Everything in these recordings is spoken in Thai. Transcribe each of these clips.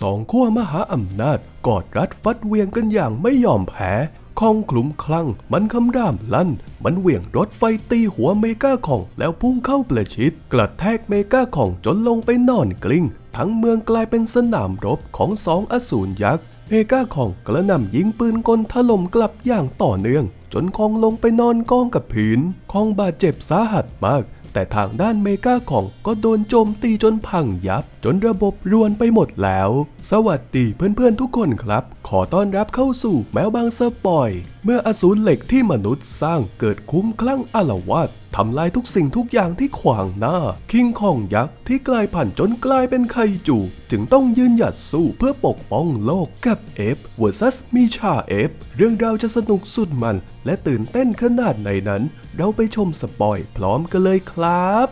สองขั้วมหาอำนาจกอดรัดฟัดเวียงกันอย่างไม่ยอมแพ้คองคลุ้มคลั่งมันคำรามลั่น มันเหวี่ยงรถไฟตีหัวเมกาของแล้วพุ่งเข้าประชิด กระแทกเมกาของจนลงไปนอนกลิ้ง ทั้งเมืองกลายเป็นสนามรบของสองอสูรยักษ์เมกาของกระหน่ำยิงปืนกลถล่มกลับอย่างต่อเนื่อง จนคองลงไปนอนกองกับผืนคองบาดเจ็บสาหัสมาก แต่ทางด้านเมกาของก็โดนโจมตีจนพังยับ จนระบบรวนไปหมดแล้ว สวัสดีเพื่อนๆทุกคนครับ ขอต้อนรับเข้าสู่แมวบางสปอย เมื่ออสูรเหล็กที่มนุษย์สร้างเกิดคุ้มคลั่งอลาวาด ทำลายทุกสิ่งทุกอย่างที่ขวางหน้า คิงคองยักษ์ที่กลายพันธุ์จนกลายเป็นไคจู จึงต้องยืนหยัดสู้เพื่อปกป้องโลกกับเอฟ vs มีชาเอฟเรื่องราวจะสนุกสุดมัน และตื่นเต้นขนาดไหนนั้น เราไปชมสปอยพร้อมกันเลยครับ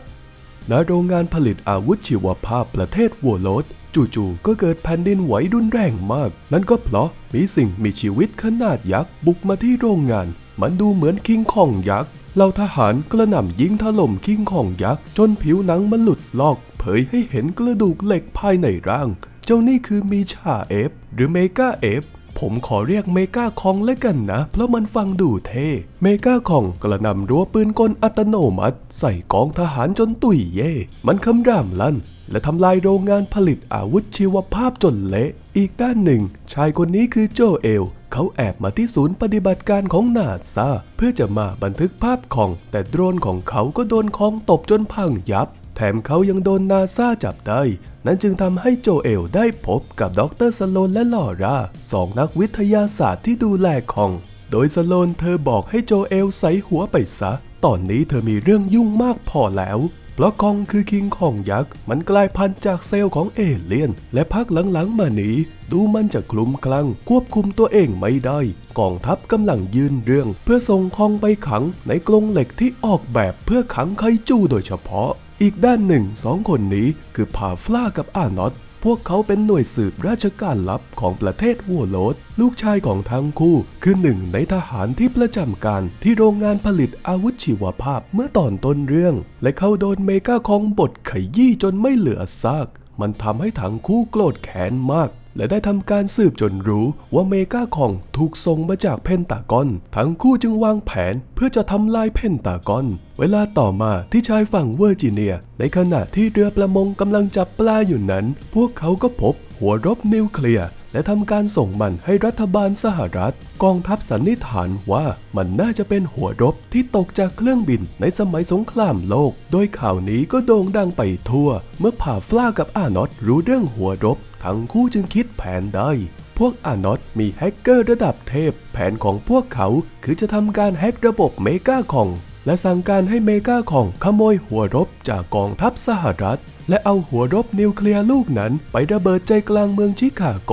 ณโรงงานผลิตอาวุธชีวภาพประเทศวัวโลดจู่ๆ ก็เกิดแผ่นดินไหวรุนแรงมาก นั่นก็เพราะมีสิ่งมีชีวิตขนาดยักษ์บุกมาที่โรงงาน มันดูเหมือนคิงคองยักษ์ เหล่าทหารกระหน่ำยิงถล่มคิงคองยักษ์จนผิวหนังมันหลุดลอก เผยให้เห็นกระดูกเหล็กภายในร่าง เจ้านี่คือมีชาเอฟ หรือเมกาเอฟผมขอเรียกเมกาคองแล้วกันนะ เพราะมันฟังดูเท่ เมกาคองกระหนำรั้วปืนกลอัตโนมัติ ใส่กองทหารจนตุยเย่ มันคำรามลั่น และทำลายโรงงานผลิตอาวุธชีวภาพจนเละ อีกด้านหนึ่ง ชายคนนี้คือโจเอล เขาแอบมาที่ศูนย์ปฏิบัติการของนาซาเพื่อจะมาบันทึกภาพของ แต่โดรนของเขาก็โดนคองตบจนพังยับ แถมเขายังโดนนาซาจับได้ นั่นจึงทำให้โจเอลได้พบกับดรสโลนและลอราสองนักวิทยาศาสตร์ที่ดูแลของ โดยสโลนเธอบอกให้โจเอลใส่หัวไปซะ ตอนนี้เธอมีเรื่องยุ่งมากพอแล้ว เพราะคองคือคิงของยักษ์ มันกลายพันธุ์จากเซลล์ของเอเลี่ยน และพักหลังๆมานี้ ดูมันจะคลุมคลั่งควบคุมตัวเองไม่ได้ กองทัพกำลังยืนเรื่อง เพื่อส่งคองไปขังในกรงเหล็กที่ออกแบบเพื่อขังไคจูโดยเฉพาะ อีกด้านหนึ่งสองคนนี้คือพาฟล่ากับอานอต พวกเขาเป็นหน่วยสืบราชการลับของประเทศวัวโลดลูกชายของทั้งคู่คือหนึ่งในทหารที่ประจำการที่โรงงานผลิตอาวุธชีวภาพเมื่อตอนต้นเรื่อง และเขาโดนเมกาคองบดขยี้จนไม่เหลือซาก มันทำให้ทั้งคู่โกรธแค้นมาก และได้ทำการสืบจนรู้ว่าเมกาคองถูกส่งมาจากเพนตากอน ทั้งคู่จึงวางแผนเพื่อจะทำลายเพนตากอน เวลาต่อมาที่ชายฝั่งเวอร์จิเนีย ในขณะที่เรือประมงกำลังจับปลาอยู่นั้น พวกเขาก็พบหัวรบนิวเคลียร์และทำการส่งมันให้รัฐบาลสหรัฐ กองทัพสันนิษฐานว่ามันน่าจะเป็นหัวรบที่ตกจากเครื่องบินในสมัยสงครามโลก โดยข่าวนี้ก็โด่งดังไปทั่ว เมื่อผ่าฟล่ากับอานอตรู้เรื่องหัวรบ ทั้งคู่จึงคิดแผนได้ พวกอานอตมีแฮกเกอร์ระดับเทพ แผนของพวกเขาคือจะทำการแฮกระบบเมกาคอง และสั่งการให้เมกาคองขโมยหัวรบจากกองทัพสหรัฐ และเอาหัวรบนิวเคลียร์ลูกนั้น ไประเบิดใจกลางเมืองชิคาโก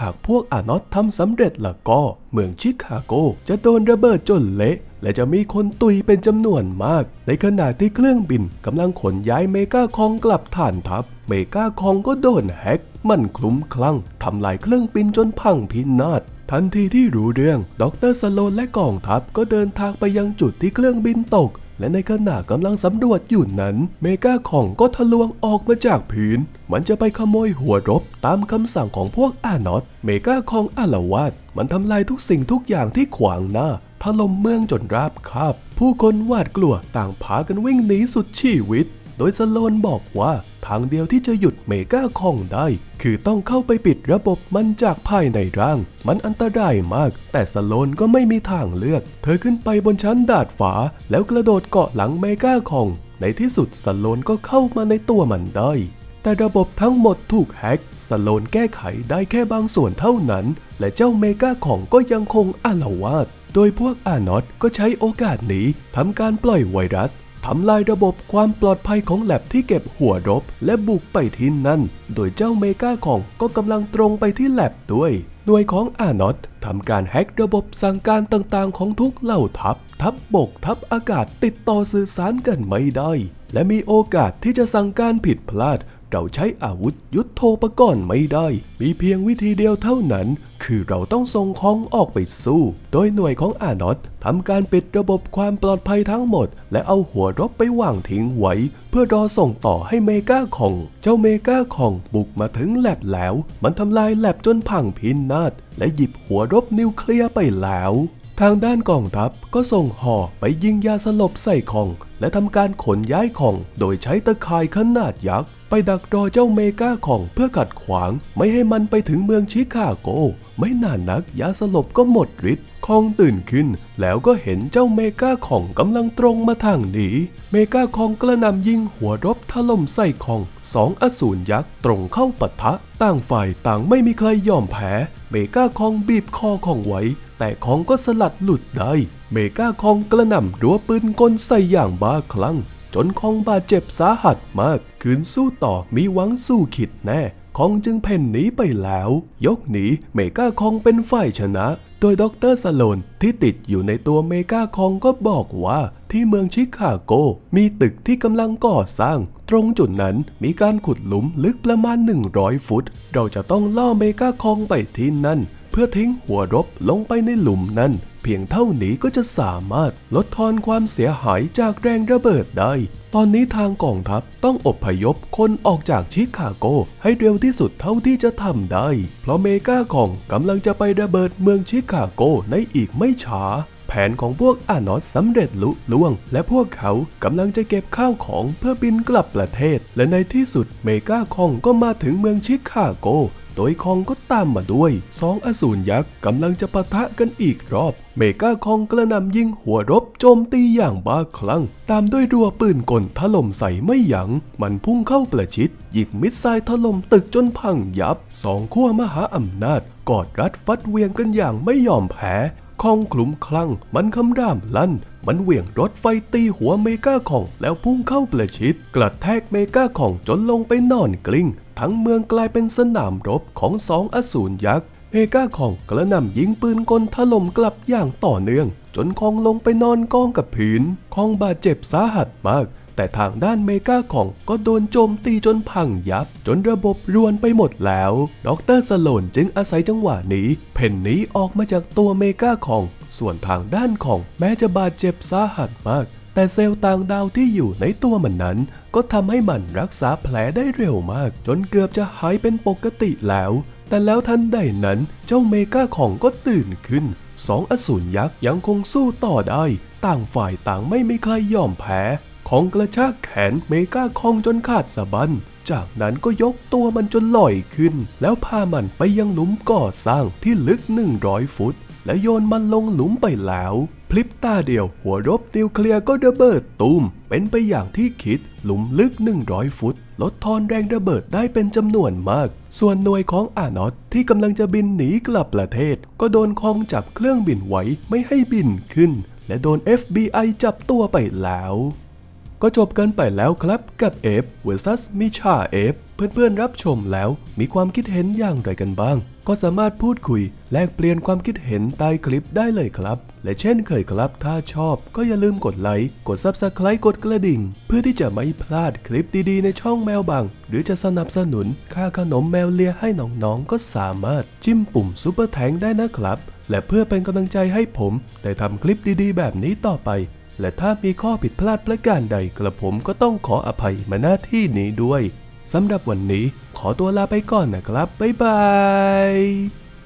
หากพวกอานอตทำสำเร็จละก็ เมืองชิคาโก จะโดนระเบิดจนเละและจะมีคนตุยเป็นจำนวนมาก ในขณะที่เครื่องบินกำลังขนย้ายเมกาคองกลับฐานทัพ เมกาคองก็โดนแฮก มันคลุ้มคลั่งทำลายเครื่องบินจนพังพินาศทันทีที่รู้เรื่อง ดรสโลนและกองทัพก็เดินทางไปยังจุดที่เครื่องบินตก และในขณะกำลังสำรวจอยู่นั้น เมกาของก็ทะลวงออกมาจากผืนมันจะไปขโมยหัวรบตามคำสั่งของพวกอานอตเมกาคองอาละวาดมันทำลายทุกสิ่งทุกอย่างที่ขวางหน้าถล่มเมืองจนราบคาบ ผู้คนหวาดกลัวต่างพากันวิ่งหนีสุดชีวิต โดยสโลนบอกว่า ทางเดียวที่จะหยุดเมกาคองได้ คือต้องเข้าไปปิดระบบมันจากภายในร่าง มันอันตรายมาก แต่สโลนก็ไม่มีทางเลือก เธอขึ้นไปบนชั้นดาดฟ้า แล้วกระโดดเกาะหลังเมกาคอง ในที่สุดสโลนก็เข้ามาในตัวมันได้แต่ระบบทั้งหมดถูกแฮ็กสโลนแก้ไขได้แค่บางส่วนเท่านั้น และเจ้าเมกาของก็ยังคงอาละวาด โดยพวกอานอตก็ใช้โอกาสนี้ทำการปล่อยไวรัส ทำลายระบบความปลอดภัยของแลบที่เก็บหัวรบ และบุกไปที่นั่น โดยเจ้าเมกาของก็กำลังตรงไปที่แลบด้วย หน่วยของอานอตทำการแฮกระบบสั่งการต่างๆ ของทุกเหล่าทัพ ทัพบบก ทัพอากาศติดต่อสื่อสารกันไม่ได้ และมีโอกาสที่จะสั่งการผิดพลาด เราใช้อาวุธยุทโธปกรณ์ไม่ได้ มีเพียงวิธีเดียวเท่านั้น คือเราต้องส่งของออกไปสู้ โดยหน่วยของอานอตทำการปิดระบบความปลอดภัยทั้งหมด และเอาหัวรบไปวางทิ้งไว้ เพื่อรอส่งต่อให้เมกาคอง เจ้าเมกาคองบุกมาถึงแลบแล้ว มันทำลายแลบจนพังพินาศและหยิบหัวรบนิวเคลียร์ไปแล้วทางด้านกองทัพก็ส่งห่อไปยิงยาสลบใส่ของ และทำการขนย้ายของโดยใช้ตะข่ายขนาดยักษ์ ไปดักรอเจ้าเมกาของเพื่อขัดขวาง ไม่ให้มันไปถึงเมืองชิคาโก ไม่นานนักยาสลบก็หมดฤทธิ์คองตื่นขึ้น แล้วก็เห็นเจ้าเมกาของกำลังตรงมาทางหนีเมกาของกระหนำยิงหัวรบถล่มใส่ของสองอสูรยักษ์ตรงเข้าปะทะ ต่างฝ่ายต่างไม่มีใครยอมแพ้ เมกาคองบีบคอของไว้ แต่ของก็สลัดหลุดได้ เมกาคองกระหน่ำรัวปืนกลใส่อย่างบ้าคลั่ง จนคองบาดเจ็บสาหัสมาก คืนสู้ต่อมีหวังสู้ขิดแน่คองจึงเพ่นหนีไปแล้ว ยกหนีเมกาคองเป็นฝ่ายชนะ โดยด็อกเตอร์สโลนที่ติดอยู่ในตัวเมกาคองก็บอกว่า ที่เมืองชิคาโก มีตึกที่กำลังก่อสร้าง ตรงจุดนั้นมีการขุดหลุมลึกประมาณ 100 ฟุต เราจะต้องล่อเมกาคองไปที่นั่น เพื่อทิ้งหัวรบลงไปในหลุมนั้น เพียงเท่านี้ก็จะสามารถลดทอนความเสียหายจากแรงระเบิดได้ ตอนนี้ทางกองทัพต้องอบพยพคนออกจากชิคาโก ให้เร็วที่สุดเท่าที่จะทำได้ เพราะเมกาของกำลังจะไประเบิดเมืองชิคาโกในอีกไม่ช้าแผนของพวกอานอสสำเร็จลุล่วง และพวกเขากำลังจะเก็บข้าวของเพื่อบินกลับประเทศ และในที่สุดเมกาคองก็มาถึงเมืองชิคาโก โดยคองก็ตามมาด้วยสองอสูรยักษ์กำลังจะปะทะกันอีกรอบ เมกาคองกระนำยิงหัวรบโจมตีอย่างบ้าคลั่ง ตามด้วยรัวปืนกลถล่มใส่ไม่ยัง้ง มันพุ่งเข้าประชิดยิงมิสไซล์ถล่มตึกจนพังยับ สองขั้วมหาอำนาจ กอดรัดฟัดเวียงกันอย่างไม่ยอมแพ้คองคลุ้มคลั่ง มันคำรามลั่น มันเหวี่ยงรถไฟตีหัวเมกาของแล้วพุ่งเข้าประชิด กระแทกเมกาของจนลงไปนอนกลิ้ง ทั้งเมืองกลายเป็นสนามรบของสองอสูรยักษ์เมกาของกระหน่ำยิงปืนกลถล่มกลับอย่างต่อเนื่อง จนคองลงไปนอนกองกับผืนคองบาดเจ็บสาหัสมาก แต่ทางด้านเมกาของก็โดนโจมตีจนพังยับ จนระบบรวนไปหมดแล้ว ดรสโลนจึงอาศัยจังหวะนี้ เพ่นนีออกมาจากตัวเมกาของ ส่วนทางด้านของแม้จะบาดเจ็บสาหัสมาก แต่เซลล์ต่างดาวที่อยู่ในตัวมันนั้น ก็ทำให้มันรักษาแผลได้เร็วมาก จนเกือบจะหายเป็นปกติแล้ว แต่แล้วทันใดนั้นเจ้าเมกาของก็ตื่นขึ้นสองอสูรยักษ์ยังคงสู้ต่อได้ ต่างฝ่ายต่างไม่มีใครยอมแพ้ของกระชากแขนเมกาคองจนขาดสะบั้นจากนั้นก็ยกตัวมันจนลอยขึ้น แล้วพามันไปยังหลุมก่อสร้างที่ลึก 100 ฟุต และโยนมันลงหลุมไปแล้วพลิบตาเดียวหัวรบนิวเคลียร์ก็ระเบิดตูม เป็นไปอย่างที่คิดหลุมลึก 100 ฟุต ลดทอนแรงระเบิดได้เป็นจำนวนมาก ส่วนหน่วยของอานอตที่กำลังจะบินหนีกลับประเทศ ก็โดนคองจับเครื่องบินไว้ไม่ให้บินขึ้น และโดน FBI จับตัวไปแล้ว ก็จบกันไปแล้วครับกับเอฟ vs มิชาเอฟเพื่อนๆรับชมแล้วมีความคิดเห็นอย่างไรกันบ้าง ก็สามารถพูดคุย แลกเปลี่ยนความคิดเห็นใต้คลิปได้เลยครับ และเช่นเคยครับ ถ้าชอบก็อย่าลืมกดไลค์ กด Subscribe กดกระดิ่ง เพื่อที่จะไม่พลาดคลิปดีๆ ในช่องแมวบางหรือจะสนับสนุนค่าขนมแมวเลียให้น้องๆ ก็สามารถจิ้มปุ่มซุปเปอร์แทงได้นะครับ และเพื่อเป็นกำลังใจให้ผมได้ทำคลิปดีๆ แบบนี้ต่อไป และถ้ามีข้อผิดพลาดประการใดกระผมก็ต้องขออภัยมาหน้าที่นี้ด้วยสำหรับวันนี้ขอตัวลาไปก่อนนะครับ บ๊ายบาย